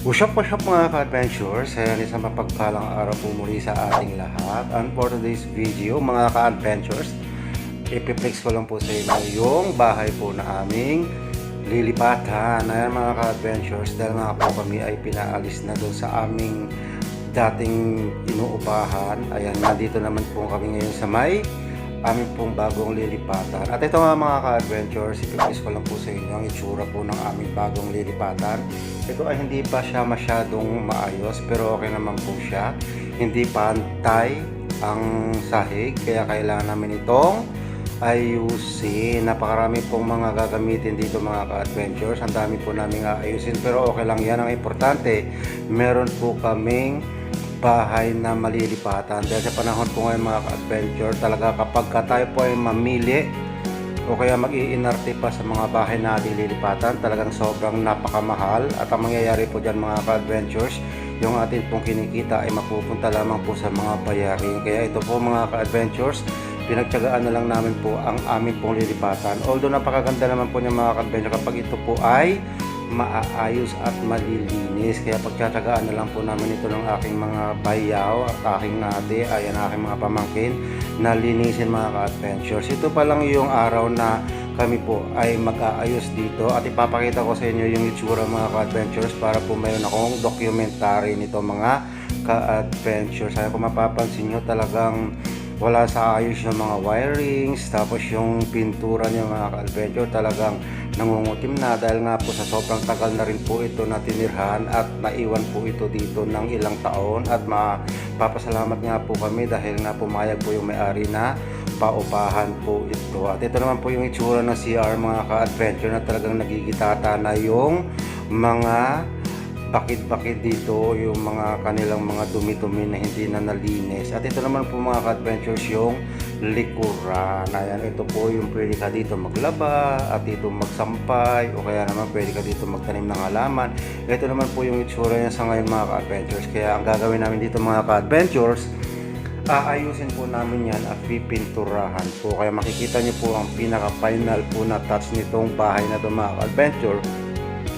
Usyap po shop mga ka-adventures, ayan isang mapagpalang araw po muli sa ating lahat. And for today's video, mga ka-adventures, ipiplex ko lang po sa inyo yung bahay po na aming lilipatan. Ayan mga ka-adventures, dahil nga po kami ay pinaalis na doon sa aming dating inuupahan. Ayan, nandito naman po kami ngayon sa may aming pong bagong lilipatan. At ito nga mga ka-adventures, ipipis ko lang po sa inyo ang itsura po ng aming bagong lilipatan. Ito ay hindi pa siya masyadong maayos pero okay naman po siya. Hindi pantay ang sahig kaya kailangan namin itong ayusin. Napakarami pong mga gagamitin dito mga ka-adventures. Ang dami po namin aayusin pero okay lang yan. Ang importante, meron po kaming bahay na malilipatan. Dahil sa panahon po ngayon mga ka-adventure, talaga kapag ka tayo po ay mamili o kaya mag-iinarte pa sa mga bahay na lilipatan, talagang sobrang napakamahal. At ang mangyayari po dyan mga ka-adventures, yung atin pong kinikita ay mapupunta lamang po sa mga bayarin. Kaya ito po mga ka-adventures, pinagtyagaan na lang namin po ang aming pong lilipatan. Although napakaganda naman po niya mga ka-adventure kapag ito po ay maaayos at malilinis. Kaya pagtsatsagaan na lang po namin ito ng aking mga bayaw at aking ate, ayan aking mga pamangkin na linisin mga ka-adventures. Ito pa lang yung araw na kami po ay mag-aayos dito at ipapakita ko sa inyo yung itsura mga ka-adventures para po mayroon akong documentary nito mga ka-adventures. Kaya kung mapapansin nyo talagang wala sa ayos yung mga wirings tapos yung pintura niya mga ka-adventure talagang nangungutim na dahil nga po sa sobrang tagal na rin po ito na tinirhan at naiwan po ito dito ng ilang taon at mapapasalamat nga po kami dahil nga pumayag po yung may-ari na paupahan po ito. At ito naman po yung itsura ng CR mga ka-adventure na talagang nagigitata na yung mga bakit-bakit dito yung mga kanilang mga dumi-dumi na hindi na nalinis. At ito naman po mga ka-adventures yung likuran. Ayan, ito po yung pwede ka dito maglaba at dito magsampay o kaya naman pwede ka dito magtanim ng halaman. Ito naman po yung itsura niya sa ngayon mga ka-adventures. Kaya ang gagawin namin dito mga ka-adventures, aayusin po namin yan at pipinturahan po. Kaya makikita niyo po ang pinaka-final po na touch nitong bahay na ito mga ka-adventure.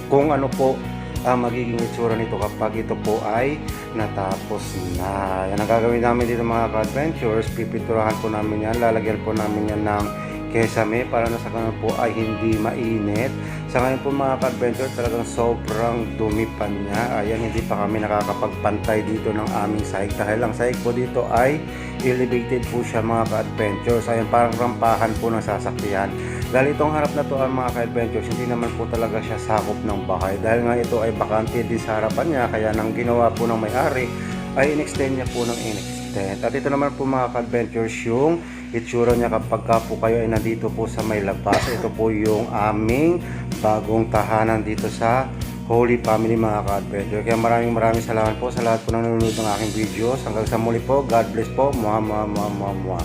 Kung ano po ang magiging itsura nito kapag ito po ay natapos na. Yan ang gagawin namin dito mga ka-adventures. Pipinturahan po namin yan. Lalagyan po namin yan ng kesame para na sa ganun po ay hindi mainit. Sa ngayon po mga ka-adventure talagang sobrang dumi pa niya. Ayan, hindi pa kami nakakapagpantay dito ng aming sahig. Dahil ang sahig po dito ay elevated po siya mga ka-adventures. Ayan, parang rampahan po ng sasakyan. Dahil itong harap na to ang mga ka-adventures, hindi naman po talaga siya sakop ng bahay. Dahil nga ito ay bakante din sa harapan niya, kaya nang ginawa po ng may-ari, ay in-extend niya po ng in-extend. At ito naman po mga ka-adventures, yung itsura niya kapag ka po kayo ay nandito po sa may labas. Ito po yung aming bagong tahanan dito sa Holy Family mga ka-adventure. Kaya maraming maraming salamat po sa lahat po nanonood ng aking videos. Hanggang sa muli po, God bless po. Muha, muha, muha, muha, muha.